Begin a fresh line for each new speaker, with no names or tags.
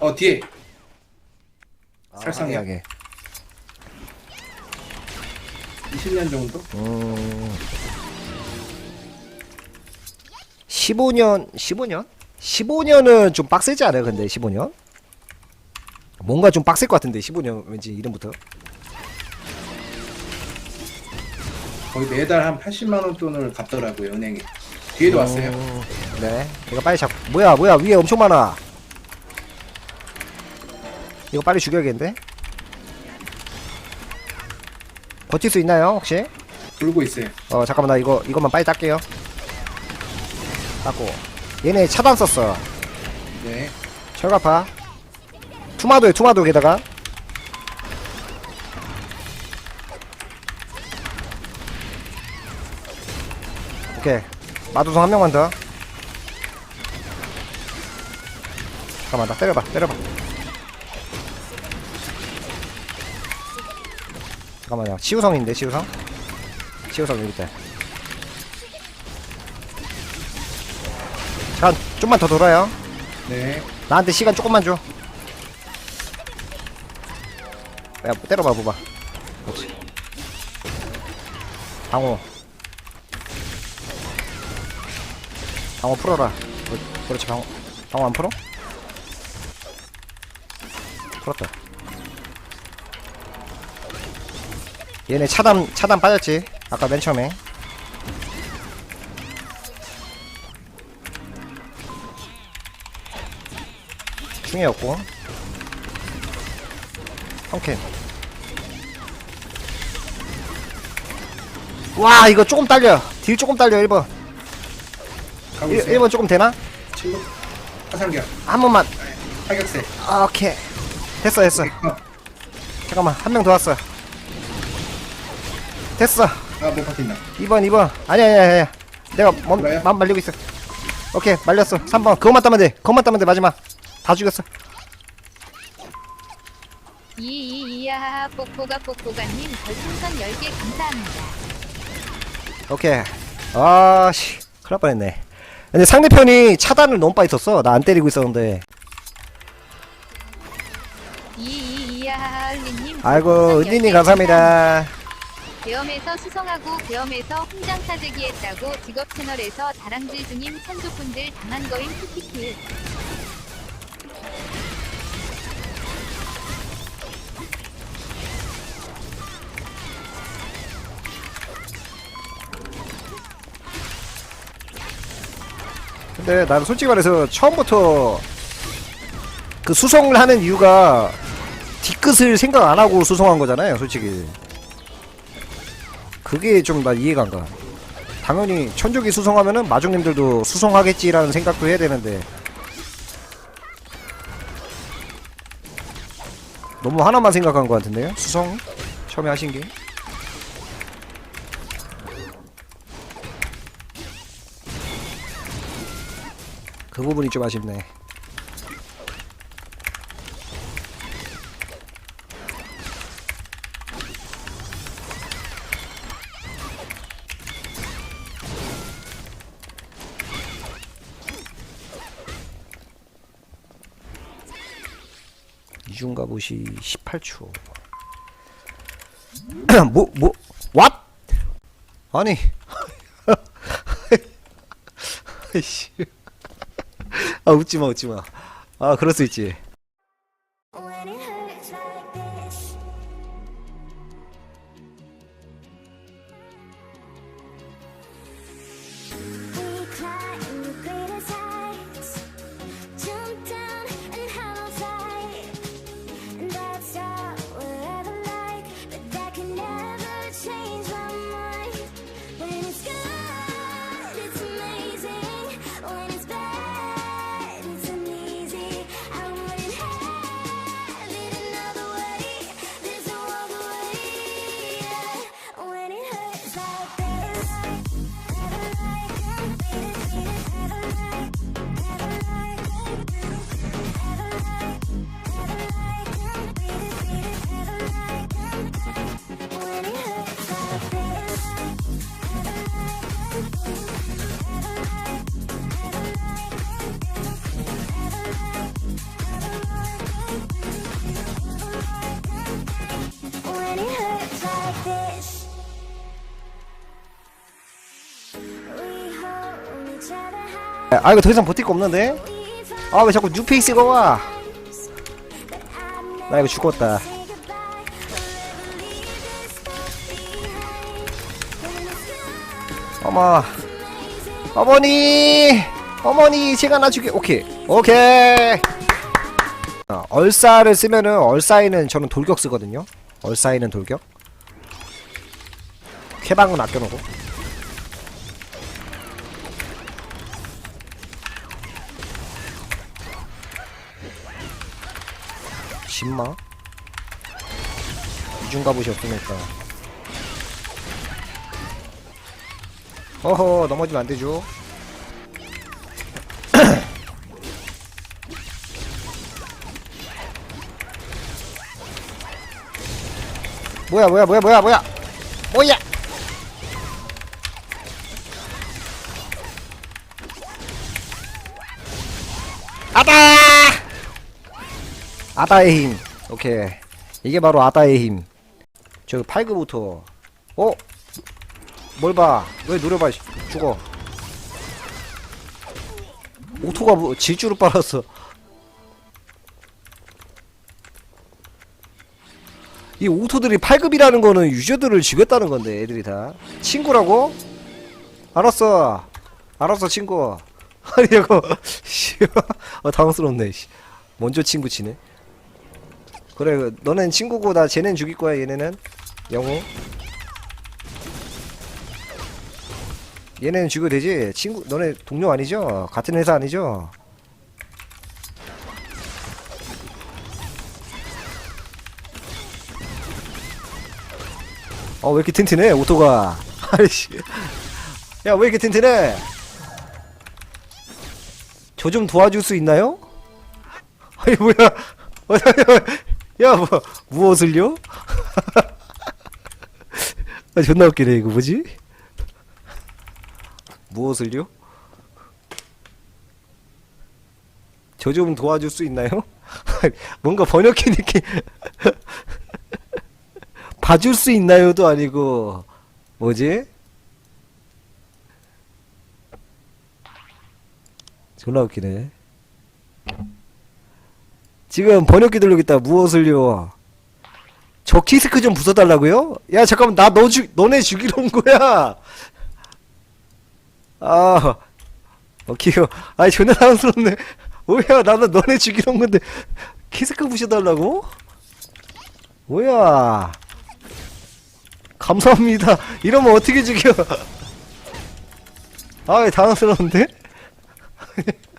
어 뒤에
아,
살상이야.
하게.
20년 정도?
음. 15년 15년? 15년은 좀 빡세지 않아요? 근데 15년? 뭔가 좀 빡셀 것 같은데 15년 왠지 이름부터.
거의 매달 한 80만 원 돈을 갚더라고요 은행에. 뒤에도 왔어요.
음, 네. 이거 빨리 잡. 뭐야 뭐야 위에 엄청 많아. 이거 빨리 죽여야겠는데? 버틸 수 있나요 혹시?
돌고 있어요.
어 잠깐만 나 이거 이것만 빨리 닦게요. 닦고. 얘네 차단 썼어.
네.
철갑파. 투마도에 투마도 게다가. 오케이. 마두성 한 명만 더. 잠깐만 나 때려봐 때려봐. 잠깐만요. 치우성인데 치우성? 치우성 여기 있다. 잠깐 좀만 더 돌아요.
네.
나한테 시간 조금만 줘. 야, 때려봐, 봐봐. 그렇지. 방어. 방어 풀어라. 그- 그렇지, 방어. 방어 안 풀어? 풀었다. 얘네 차단, 차단 빠졌지. 아까 맨 처음에. 중이었고 한캔 와 이거 조금 딸려 딜 조금 딸려 1번
가고
1,
있어요.
1번 조금 되나?
친구. 화상격.
한 번만
타격세.
아, 오케이 됐어 됐어
어.
잠깐만 한 명 더 왔어 됐어
아못 버틴다.
2번 2번 아니야 아니야 아니야 내가 멈,
그래요?
맘 말리고 있어 오케이 말렸어 3번 그것만 따면 돼 그것만 따면 돼 마지막 다 죽였어
이이이야하하 뽀뽀가 뽀뽀가님 별풍선 10개 감사합니다.
오케이. 아씨, 큰일 날 뻔했네. 근데 상대편이 차단을 너무 빨리 썼어. 나 안 때리고 있었는데.
이이이야하하 을리님
아이고, 은진님 감사합니다.
계엄에서 수성하고 계엄에서 훈장 사재기 했다고 직업 채널에서 다랑질 중임 산조분들 당한 거임 키키키.
근데 난 솔직히 말해서 처음부터 그 수성을 하는 이유가 뒤끝을 생각 안 하고 수성한 거잖아요, 솔직히. 그게 좀 나 이해가 안 가. 당연히 천족이 수성하면은 마중님들도 수성하겠지라는 생각도 해야 되는데 너무 하나만 생각한 것 같은데요? 수성 처음에 하신 게 그 부분이 좀 아쉽네. 이중 갑옷이 18초. 뭐, 뭐, what? 아니. 아, 웃지 마, 웃지 마. 아, 그럴 수 있지.
said
아 이거 더 이상 버틸 거 없는데? 아 왜 자꾸 뉴페이스가 와? 나 이거 죽었다. 어머, 어머니, 어머니 제가 나 죽여. 오케이, 오케이. 어, 얼싸를 쓰면은 얼싸이는 저는 돌격 쓰거든요. 얼싸이는 돌격. 쾌방은 아껴놓고. 신마 이중 갑옷이 없으니까. 어허 넘어지면 안되죠. 뭐야 뭐야 뭐야 뭐야 뭐야. 뭐야. 아다 아다의 힘. 오케이. 이게 바로 아다의 힘. 저 8급부터. 어? 뭘 봐? 왜 노려봐? 씨. 죽어. 오토가 뭐 질주로 빨았어. 이 오토들이 8급이라는 거는 유저들을 죽였다는 건데 애들이 다 친구라고? 알았어 알았어 친구 아니 이거 씨, 어, 당황스럽네 씨. 먼저 친구 치네 그래 그, 너넨 친구고 나 쟤넨 죽일 거야 얘네는. 영웅 얘네는 죽여도 되지? 친구 너네 동료 아니죠? 같은 회사 아니죠? 어왜 이렇게 튼튼해 오토가? 아이씨. 야 왜 이렇게 튼튼해? 저 좀 도와줄 수 있나요? 아니 뭐야. 어, 야, 뭐, 무엇을요? 아, 존나 웃기네, 이거 뭐지? 무엇을요? 저 좀 도와줄 수 있나요? 뭔가 번역해 느낌. 봐줄 수 있나요도 아니고, 뭐지? 존나 웃기네. 지금 번역기 들고 있다. 무엇을요? 저 키스크 좀 부숴달라고요? 야 잠깐만. 나 너 죽 너네 죽이러 온 거야. 아 오케이요 아이 존나 당황스럽네. 뭐야 나는 너네 죽이러 온 건데. 키스크 부셔달라고? 뭐야. 감사합니다. 이러면 어떻게 죽여? 아이 당황스러운데?